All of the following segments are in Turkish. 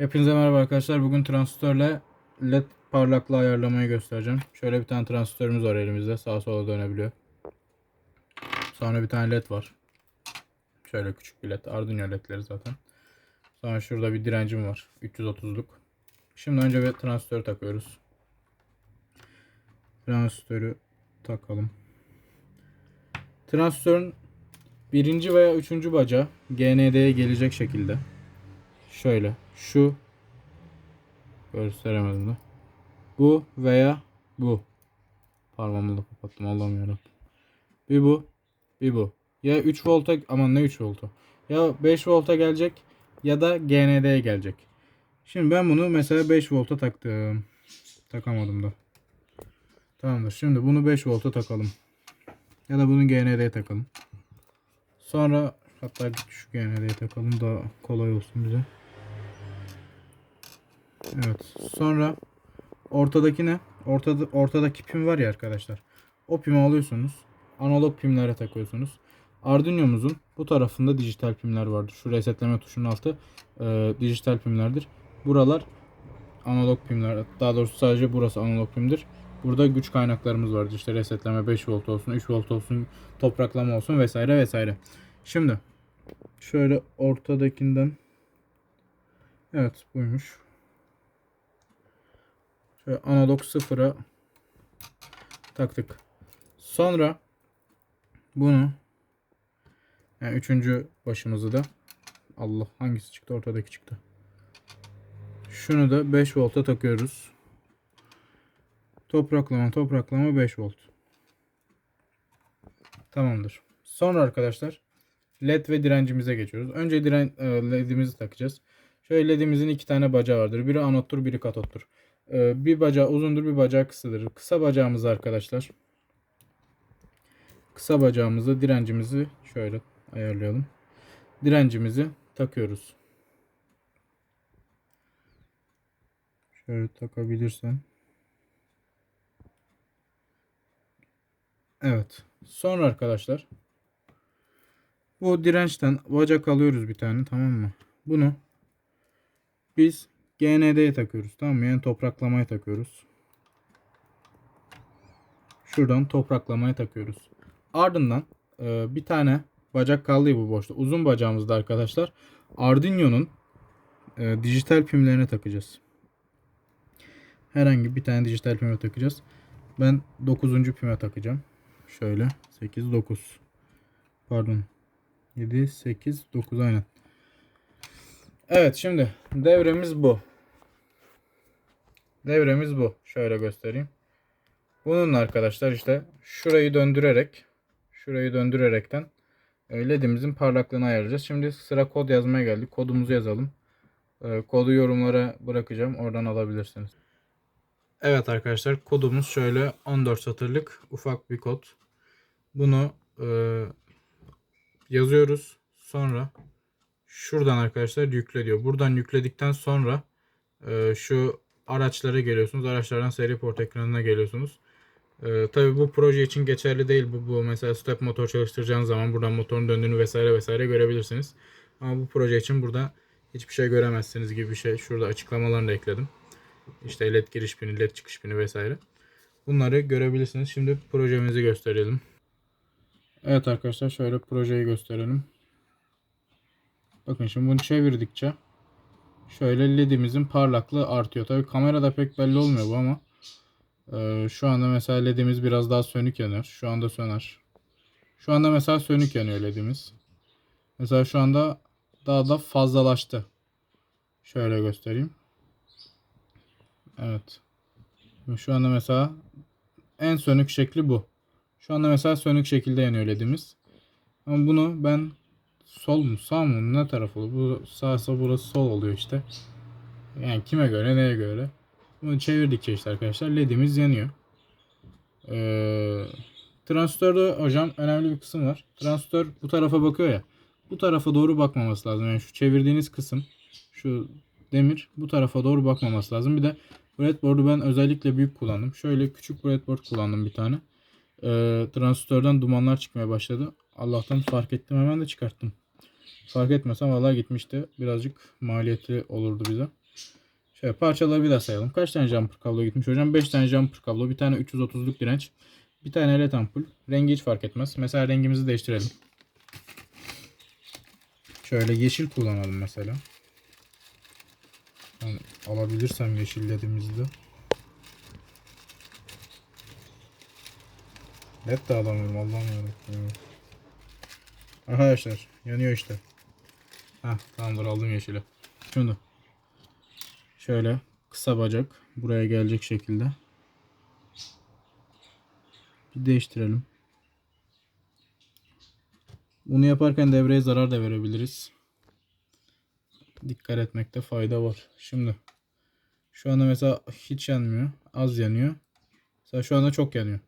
Hepinize merhaba arkadaşlar. Bugün transistörle led parlaklığı ayarlamayı göstereceğim. Şöyle bir tane transistörümüz var elimizde. Sağa sola dönebiliyor. Sonra bir tane led var. Şöyle küçük bir led. Arduino ledleri zaten. Sonra şurada bir direncim var. 330'luk. Şimdi önce bir transistör takıyoruz. Transistörü takalım. Transistörün birinci veya üçüncü bacağı GND'ye gelecek şekilde. Şöyle şu gösteremedim de. Bu veya bu. Parmağımı da kapattım Allah'ım yarabbim. Bir bu, bir bu. Ya 3 volta aman ne 3 volta. Ya 5 volta gelecek ya da GND'ye gelecek. Şimdi ben bunu mesela 5 volta taktım. Takamadım da. Tamamdır. Şimdi bunu 5 volta takalım. Ya da bunu GND'ye takalım. Sonra hatta şu GND'ye takalım daha kolay olsun bize. Evet. Sonra ortadaki ne? Ortada, ortadaki pim var ya arkadaşlar. O pimi alıyorsunuz. Analog pimlere takıyorsunuz. Arduino'muzun bu tarafında dijital pimler vardır. Şu resetleme tuşunun altı e, dijital pimlerdir. Buralar analog pimler. Daha doğrusu sadece burası analog pimdir. Burada güç kaynaklarımız vardır. İşte resetleme 5 volt olsun, 3 volt olsun, topraklama olsun vesaire vesaire. Şimdi şöyle ortadakinden Evet buymuş. Şöyle analog sıfıra taktık. Sonra bunu yani üçüncü başımızı da Allah hangisi çıktı ortadaki çıktı. Şunu da 5 volta takıyoruz. Topraklama topraklama 5 volt. Tamamdır. Sonra arkadaşlar led ve direncimize geçiyoruz. Önce diren e, ledimizi takacağız. Şöyle ledimizin iki tane bacağı vardır. Biri anottur, biri katottur. Ee, bir bacağı uzundur, bir bacağı kısadır. Kısa bacağımızı arkadaşlar. Kısa bacağımızı, direncimizi şöyle ayarlayalım. Direncimizi takıyoruz. Şöyle takabilirsem. Evet. Sonra arkadaşlar bu dirençten bacak alıyoruz bir tane tamam mı? Bunu biz GND'ye takıyoruz. Tamam mı? Yani topraklamaya takıyoruz. Şuradan topraklamaya takıyoruz. Ardından e, bir tane bacak kaldı bu boşta. Uzun bacağımızda arkadaşlar Arduino'nun e, dijital pimlerine takacağız. Herhangi bir tane dijital pime takacağız. Ben 9. pime takacağım. Şöyle 8 9. Pardon. 7 8 9 aynen. Evet şimdi devremiz bu. Devremiz bu. Şöyle göstereyim. Bunun arkadaşlar işte şurayı döndürerek şurayı döndürerekten e, ledimizin parlaklığını ayarlayacağız. Şimdi sıra kod yazmaya geldik. Kodumuzu yazalım. E, Kodu yorumlara bırakacağım. Oradan alabilirsiniz. Evet arkadaşlar kodumuz şöyle 14 satırlık ufak bir kod. Bunu e, yazıyoruz. Sonra şuradan arkadaşlar yükle diyor. Buradan yükledikten sonra e, şu araçlara geliyorsunuz. Araçlardan seri port ekranına geliyorsunuz. Ee, tabii bu proje için geçerli değil. Bu, bu mesela step motor çalıştıracağınız zaman buradan motorun döndüğünü vesaire vesaire görebilirsiniz. Ama bu proje için burada hiçbir şey göremezsiniz gibi bir şey. Şurada açıklamalarını da ekledim. İşte led giriş pini, led çıkış pini vesaire. Bunları görebilirsiniz. Şimdi projemizi gösterelim. Evet arkadaşlar şöyle projeyi gösterelim. Bakın şimdi bunu çevirdikçe şöyle ledimizin parlaklığı artıyor. Tabii kamerada pek belli olmuyor bu ama ee, şu anda mesela ledimiz biraz daha sönük yanıyor. Şu anda söner. Şu anda mesela sönük yanıyor ledimiz. Mesela şu anda daha da fazlalaştı. Şöyle göstereyim. Evet. Şu anda mesela en sönük şekli bu. Şu anda mesela sönük şekilde yanıyor ledimiz. Ama bunu ben sol mu sağ mı ne taraf olur? Bu sağsa burası sol oluyor işte. Yani kime göre neye göre. Bunu çevirdikçe işte arkadaşlar ledimiz yanıyor. Ee, transistörde hocam önemli bir kısım var. Transistör bu tarafa bakıyor ya. Bu tarafa doğru bakmaması lazım. Yani şu çevirdiğiniz kısım şu demir bu tarafa doğru bakmaması lazım. Bir de breadboard'u ben özellikle büyük kullandım. Şöyle küçük breadboard kullandım bir tane. Ee, transistörden dumanlar çıkmaya başladı. Allah'tan fark ettim hemen de çıkarttım. Fark etmesem vallahi gitmişti. Birazcık maliyeti olurdu bize. Şöyle parçaları bir daha sayalım. Kaç tane jumper kablo gitmiş hocam? 5 tane jumper kablo, bir tane 330'luk direnç, bir tane led ampul. Rengi hiç fark etmez. Mesela rengimizi değiştirelim. Şöyle yeşil kullanalım mesela. Ben alabilirsem yeşil ledimizi de. Led de alamıyorum Allah'ım yarabbim. Arkadaşlar yanıyor işte. Heh tamamdır aldım yeşili. Şunu. Şöyle kısa bacak buraya gelecek şekilde. Bir değiştirelim. Bunu yaparken devreye zarar da verebiliriz. Dikkat etmekte fayda var. Şimdi şu anda mesela hiç yanmıyor. Az yanıyor. Mesela şu anda çok yanıyor.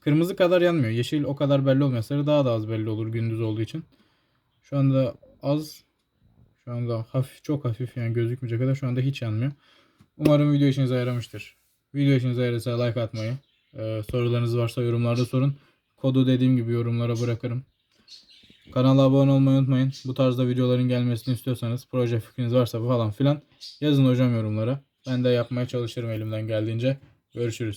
Kırmızı kadar yanmıyor. Yeşil o kadar belli olmuyor. Sarı daha da az belli olur gündüz olduğu için. Şu anda az. Şu anda hafif çok hafif yani gözükmeyecek kadar şu anda hiç yanmıyor. Umarım video işinize yaramıştır. Video işinize yararsa like atmayı. e, sorularınız varsa yorumlarda sorun. Kodu dediğim gibi yorumlara bırakırım. Kanala abone olmayı unutmayın. Bu tarzda videoların gelmesini istiyorsanız proje fikriniz varsa falan filan yazın hocam yorumlara. Ben de yapmaya çalışırım elimden geldiğince. Görüşürüz.